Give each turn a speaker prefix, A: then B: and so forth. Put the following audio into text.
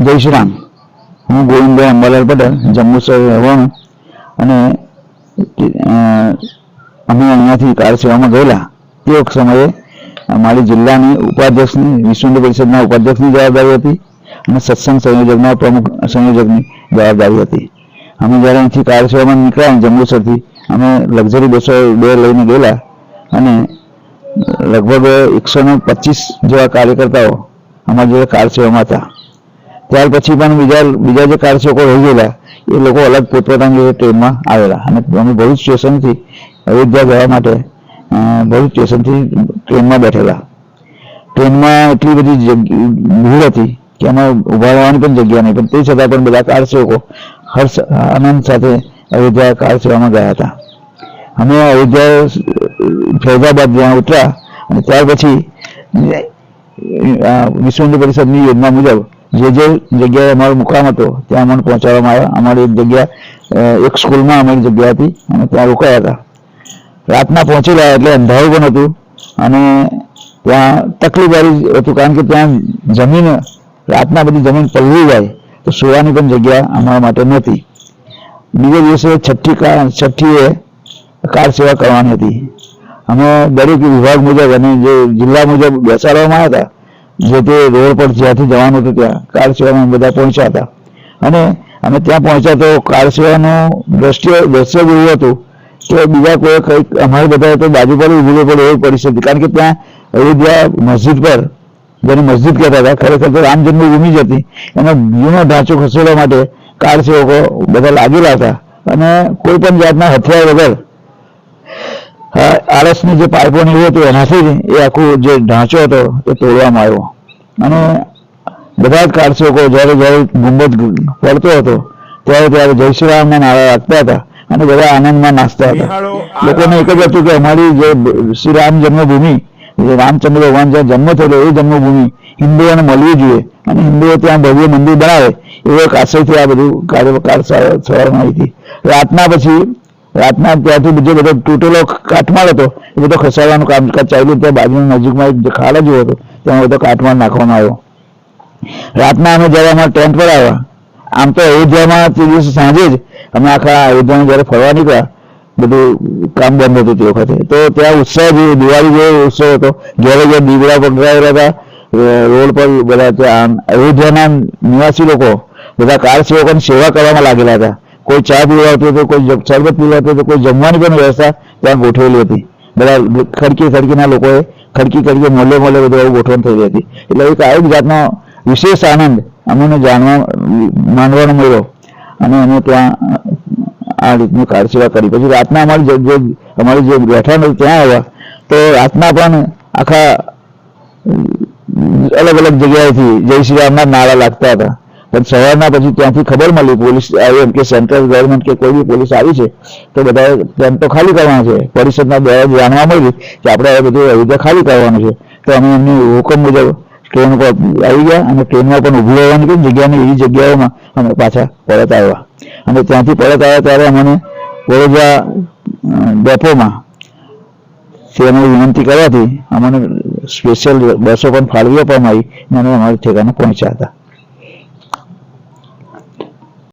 A: જય શ્રી રામ. હું ગોવિંદભાઈ અંબાલાલ પટેલ જંબુસર રહેવાનું. અને અમે અહીંયાથી કાર સેવામાં ગયેલા. તે સમયે મારી જિલ્લાની ઉપાધ્યક્ષની વિશ્વ પરિષદના ઉપાધ્યક્ષની જવાબદારી હતી અને સત્સંગ સંયોજકના પ્રમુખ સંયોજકની જવાબદારી હતી. અમે જ્યારે અહીંથી કાર સેવામાં નીકળ્યા જંબુસરથી અમે લક્ઝરી બસો બે લઈને ગયેલા અને લગભગ એકસો ને પચીસ જેવા કાર્યકર્તાઓ અમારી જોડે કાર સેવામાં હતા. ત્યાર પછી પણ બીજા બીજા જે કાર સેવકો રહી ગયેલા, એ લોકો અલગ પોતપોતાની રીતે ટ્રેનમાં આવેલા. અને અમે ભરૂચ સ્ટેશનથી, અયોધ્યા જવા માટે ભરૂચ સ્ટેશનથી ટ્રેનમાં બેઠેલા. ટ્રેનમાં એટલી બધી ભીડ હતી કે એમાં ઊભા રહેવાની પણ જગ્યા નહીં, પણ તે છતાં પણ બધા કારસેવકો હર્ષ, આનંદ સાથે અયોધ્યા કાર સેવામાં ગયા હતા. અમે અયોધ્યા, ફૈઝાબાદ જ્યાં ઉતર્યા, અને ત્યાર પછી વિશ્વ હિન્દુ પરિષદની યોજના મુજબ જે જે જગ્યાએ અમારો મુકામ હતો, ત્યાં અમને પહોંચાડવામાં આવ્યા. અમારી એક જગ્યા એક સ્કૂલમાં અમારી જગ્યા હતી અને ત્યાં રોકાયા હતા. રાતના પહોંચેલા એટલે અંધારું પણ હતું અને ત્યાં તકલીફવાળી હતું, કારણ કે ત્યાં જમીન, રાતના બધી જમીન પલળી જાય તો સુવાની પણ જગ્યા અમારા માટે નહોતી. બીજે દિવસે છઠ્ઠી કાર છઠ્ઠીએ કાર સેવા કરવાની હતી. અમે દરેક વિભાગ મુજબ અને જે જિલ્લા મુજબ બેસાડવામાં આવ્યા હતા જે તે રોડ પર જ્યાંથી જવાનું હતું ત્યાં કાર સેવામાં બધા પહોંચ્યા હતા. અને અમે ત્યાં પહોંચ્યા તો કાર સેવાનું દ્રશ્ય દ્રશ્ય જેવું હતું. કે બીજા કોઈ કંઈક, અમારે બધા તો બાજુ પર રહેવું પડે એવી પરિસ્થિતિ. કારણ કે ત્યાં અયોધ્યા મસ્જિદ પર, જેને મસ્જિદ કહેતા હતા, ખરેખર તો રામ જન્મભૂમિ જ હતી. એનો જૂનો ઢાંચો ખસેડવા માટે કાર સેવકો બધા લાગેલા હતા. અને કોઈ પણ જાતના હથિયાર વગર આ આરસની જે પાઇપો ને એવું હતું એનાથી એ આખું જે ઢાંચો હતો એ તોડવામાં આવ્યો. અને બધા જ કારસેવકો જ્યારે જ્યારે ગુંબદ પડતો હતો ત્યારે ત્યારે જય શ્રી રામના નારા રાખતા હતા અને બધા આનંદમાં નાચતા હતા. લોકોને એક જ હતું કે અમારી જે શ્રી રામ જન્મભૂમિ જે રામચંદ્ર ભગવાન જ્યાં જન્મ થયેલો એ જન્મભૂમિ હિન્દુઓને મળવી જોઈએ અને હિન્દુઓ ત્યાં ભવ્ય મંદિર બનાવે એવો એક આશયથી આ બધું કાર્ય કાર સવાર આવી હતી. રાતના પછી રાતના ત્યાંથી બીજો બધો તૂટેલો કાટમાળ હતો, એ બધો ખસાડવાનું કામકાજ ચાલ્યું ત્યાં બાજુની નજીકમાં એક જે ખાડો જેવો હતો, ત્યાં બધો કાટમાળ નાખવામાં આવ્યો. રાતના અમે જ્યારે અમારા ટેન્ટ પર આવ્યા, આમ તો અયોધ્યામાં તે દિવસે સાંજે જ અમે આખા અયોધ્યામાં જ્યારે ફરવા નીકળ્યા, બધું કામ બંધ હતું તે વખતે. તો ત્યાં ઉત્સવ જેવો, દિવાળી જેવો ઉત્સવ હતો. ઘેરે ઘેર દીવડા પકડાયેલા હતા રોડ પર બધા ત્યાં, અયોધ્યાના નિવાસી લોકો, બધા કાર સેવકોની સેવા કરવામાં લાગેલા હતા. કોઈ ચા પીવડાવતું હતું કોઈ જમ- શરબત પીવડાવતું હતું કોઈ જમવાની પણ વ્યવસ્થા ત્યાં ગોઠવેલી હતી બધા ખડકી ખડકીના લોકોએ ખડકી ખડકી મોલે મોલે બધું એવું ગોઠવણ થયેલી હતી એટલે એક આ એક જાતનો વિશેષ આનંદ અમને જાણવા માનવાનો મળ્યો અને અમે ત્યાં આ રીતની કાર સેવા કરી પછી રાતના અમારી જે જે અમારી જે રહેઠાણ હતી ત્યાં આવ્યા તો રાતના પણ આખા અલગ અલગ જગ્યાએથી જય શ્રી રામના નારા લાગતા હતા પણ સવારના પછી ત્યાંથી ખબર મળી પોલીસ એમ કે સેન્ટ્રલ ગવર્મેન્ટ કે કોઈ બી પોલીસ આવી છે, તો બધા કેમ્પ તો ખાલી કરવાના છે. પરિષદના દ્વારા જાણવા મળ્યું કે આપણે હવે બધું અયોધ્યા ખાલી કરવાનું છે. તો અમે એમની હુકમ મુજબ ટ્રેન પર આવી ગયા અને ટ્રેનમાં પણ ઊભી રહેવાની કે જગ્યાની એવી જગ્યાઓમાં અમે પાછા પરત આવ્યા. અને ત્યાંથી પરત આવ્યા ત્યારે અમને વડોદરા ડેપોમાં તેને વિનંતી કરવાથી અમને સ્પેશિયલ બસો પણ ફાળવી આપવામાં આવી અને અમે અમારા ઠેકાણે પહોંચ્યા હતા.